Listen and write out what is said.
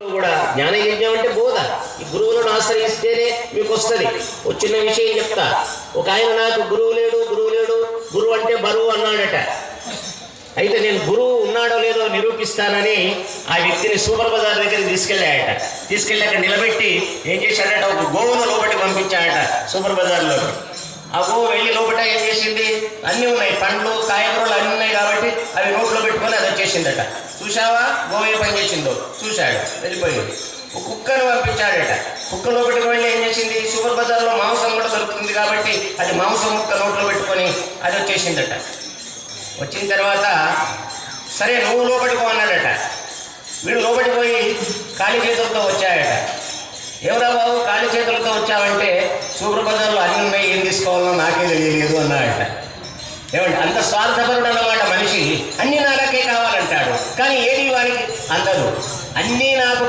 కూడా జ్ఞాన యజ్ఞం అంటే బోధ. ఈ గురువులను ఆశ్రయిస్తేనే మీకు వస్తుంది వచ్చిన విషయం చెప్తా. ఒక ఆయన నాకు గురువు లేడు గురువు లేడు గురువు అంటే బరువు అన్నాడట. అయితే నేను గురువు ఉన్నాడో లేదో నిరూపిస్తానని ఆ వ్యక్తిని సూపర్ బజార్ దగ్గరికి తీసుకెళ్ళాయట. తీసుకెళ్ళి అక్కడ నిలబెట్టి ఏం చేశాడట? ఒక గోవును లోపలికి పంపించాడట సూపర్ బజార్లో ఆ గోవు వెళ్ళి లోపల ఏం చేసింది? అన్నీ ఉన్నాయి. పండ్లు కాయగూరలు అన్నీ ఉన్నాయి కాబట్టి అవి నోట్లో చూసావా గోవు పని చేసిందో చూశాడు. వెళ్ళిపోయింది. ఒక కుక్కను పంపించాడట. కుక్క లోపలికి వెళ్ళి ఏం చేసింది? సూపర్ బజార్లో మాంసం కూడా దొరుకుతుంది కాబట్టి అది మాంసం ముక్క నోట్లో పెట్టుకొని అది వచ్చేసిందట. వచ్చిన తర్వాత సరే నువ్వు లోపలికి పో అన్నాడట వీడు లోపలికి పోయి ఖాళీ చేతులతో వచ్చాడట. ఎవరా బాబు ఖాళీ చేతులతో వచ్చావంటే సూపర్ బజార్లో అన్ని ఉన్నాయి ఏం తీసుకోవాలో నాకే తెలియలేదు అన్నాడట. ఏమంటే అంత స్వార్థపరుడు అన్నమాట మనిషి. అన్ని నాకు కావాలంటాడు కానీ ఏది వానికి అందదు అన్నీ నాకు